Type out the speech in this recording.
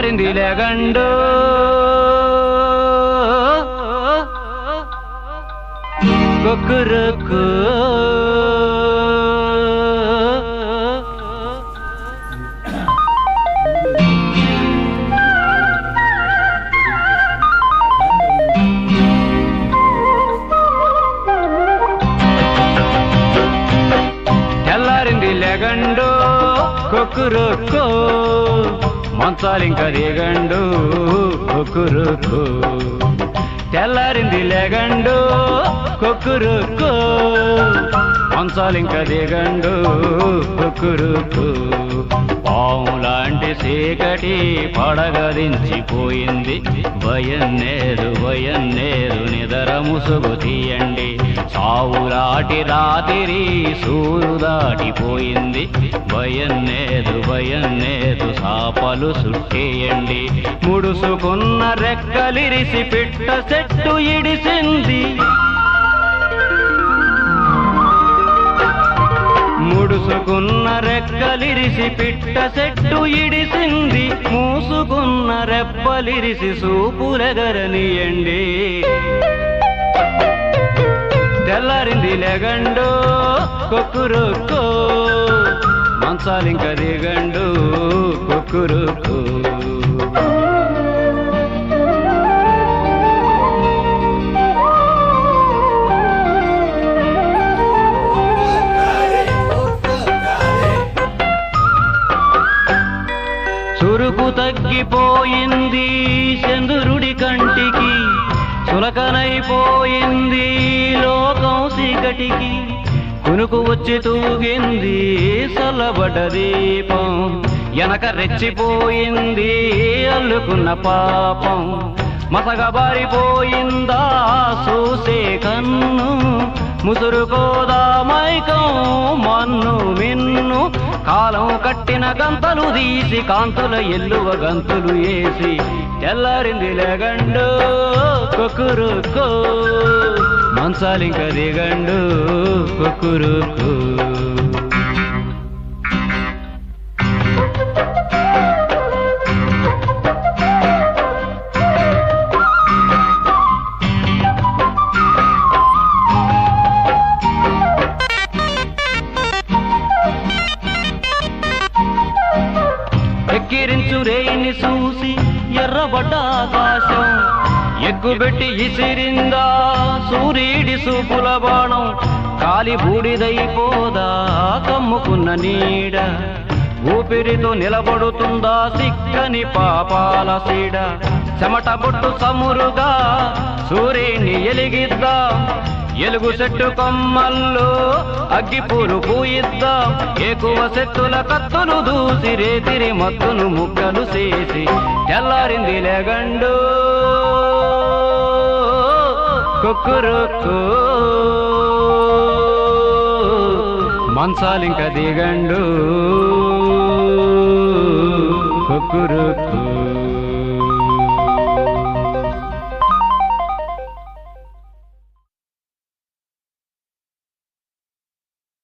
తెల్లారింది లేగండు. కొక్కురుకు తెల్లారింది లేగండు కొక్కురుకు మంచాలింక దిగండు కొక్కురుకు తెల్లారింది లేగండు కొక్కురుకు మంచాలింక దిగండు కొక్కురుకు పాములాంటి చీకటి పడగదించిపోయింది. భయం నేరు భయం నేరు నిదర ముసుగు తీయండి. సావులాటి రాతిరి సూరు దాటిపోయింది. భయం నేదు భయం నేదు సాపలు సుట్టేయండి ముడుసుకున్న రెక్కలిరిసి పిట్ట చెట్టు ఇడిసింది. మూసుకున్న రెక్కలిరిసి పిట్ట చెట్టు ఇడిసింది. మూసుకున్న రెప్పలిరిసి సూపులెగరనియండి తెల్లారింది లెగండు కొక్కురుకు మంచాలింక దిగండు కొక్కురుకు చురుకు తగ్గిపోయింది చంద్రుడి కంటికి చులకనైపోయింది లోకం సీకటికి కునుకు వచ్చి తూగింది చల్లబడ్డ దీపం వెనక రెచ్చిపోయింది అల్లుకున్న పాపం. మసగబారిపోయిందా చూసే కన్ను ముసురుకోదా నన్ను మిన్ను కాలం కట్టిన గంతలు తీసి కాంతుల ఎల్లువ గంతులు వేసి తెల్లారింది లేగండు కొక్కురుకో మంచాలింక దిగండు కొక్కురుకు ఎక్కిరించు చూసి ఎర్రబడ్డ ఆకాశం ఎగ్గుబెట్టి ఇసిరిందా సూర్యుడి సూపుల బాణం. కాలి బూడిదైపోదా కమ్ముకున్న నీడ. ఊపిరితో నిలబడుతుందా సిక్కని పాపాల సీడ. చెమట బొట్టు సమురుగా సూర్యుని ఎలిగిద్దా ఎలుగు చెట్టు కొమ్మల్లో అగ్గిపూలు పూయిద్దాం ఎక్కువ చెట్టుల కత్తులు దూసి రేతిరి మత్తును ముక్కలు చేసి తెల్లారింది లేగండు. కుక్కురుక్కు మంచాలింక దిగండు. కుక్కురుక్కు